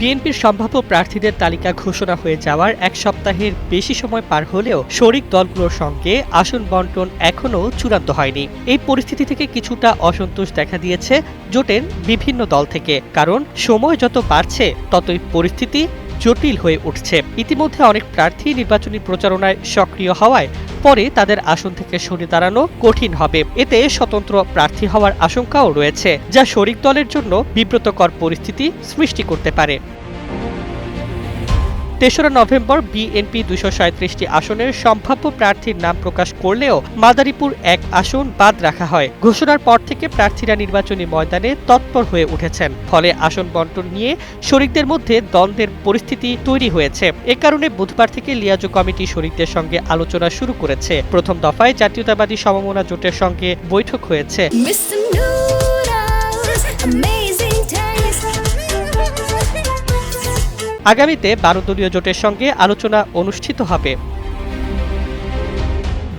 বিএনপির সম্ভাব্য প্রার্থীদের তালিকা ঘোষণা হয়ে যাওয়ার এক সপ্তাহের বেশি সময় পার হলেও শরিক দলগুলোর সঙ্গে আসন বন্টন এখনও চূড়ান্ত হয়নি। এই পরিস্থিতি থেকে কিছুটা অসন্তোষ দেখা দিয়েছে জোটের বিভিন্ন দল থেকে, কারণ সময় যত বাড়ছে, ততই পরিস্থিতি জটিল হয়ে উঠছে। ইতিমধ্যে অনেক প্রার্থী নির্বাচনী প্রচারণায় সক্রিয় হওয়ায় পরে তাদের আসন থেকে সরে দাঁড়ানো কঠিন হবে। এতে স্বতন্ত্র প্রার্থী হওয়ার আশঙ্কাও রয়েছে, যা শরিক দলের জন্য বিব্রতকর পরিস্থিতি সৃষ্টি করতে পারে। তেসরা নভেম্বর বিএনপি দুশো সাঁত্রিশটি আসনের সম্ভাব্য প্রার্থীর নাম প্রকাশ করলেও মাদারীপুর এক আসন বাদ রাখা হয়। ঘোষণার পর থেকে প্রার্থীরা নির্বাচনী ময়দানে তৎপর হয়ে উঠেছেন। ফলে আসন বন্টন নিয়ে শরিকদের মধ্যে দ্বন্দ্বের পরিস্থিতি তৈরি হয়েছে। এ কারণে বুধবার থেকে লিয়াজো কমিটি শরিকদের সঙ্গে আলোচনা শুরু করেছে। প্রথম দফায় জাতীয়তাবাদী সমমনা জোটের সঙ্গে বৈঠক হয়েছে। আগামীতে বারো দলীয় জোটের সঙ্গে আলোচনা অনুষ্ঠিত হবে।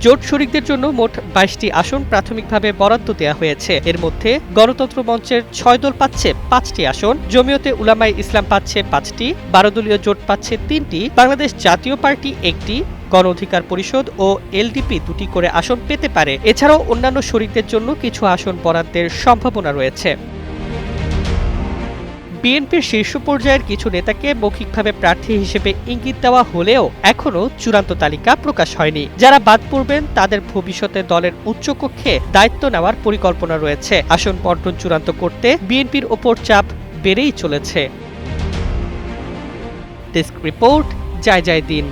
জোট শরিকদের জন্য মোট বাইশটি আসন প্রাথমিকভাবে বরাদ্দ দেওয়া হয়েছে। এর মধ্যে গণতন্ত্র মঞ্চের ছয় দল পাচ্ছে পাঁচটি আসন, জমিয়তে উলামাই ইসলাম পাচ্ছে পাঁচটি বারো দলীয় জোট পাচ্ছে তিনটি, বাংলাদেশ জাতীয় পার্টি একটি, গণ অধিকার পরিষদ ও এলডিপি দুটি করে আসন পেতে পারে। এছাড়াও অন্যান্য শরিকদের জন্য কিছু আসন বরাদ্দের সম্ভাবনা রয়েছে। বিএনপির শীর্ষ পর্যায়ের কিছু নেতাকে মৌখিকভাবে প্রার্থী হিসেবে ইঙ্গিত দেওয়া হলেও এখনও চূড়ান্ত তালিকা প্রকাশ হয়নি। যারা বাদ পড়বেন, তাদের ভবিষ্যতে দলের উচ্চকক্ষে দায়িত্ব নেওয়ার পরিকল্পনা রয়েছে। আসন বন্টন চূড়ান্ত করতে বিএনপির ওপর চাপ বেড়েই চলেছে। ডেস্ক রিপোর্ট, জয় জয় দিন।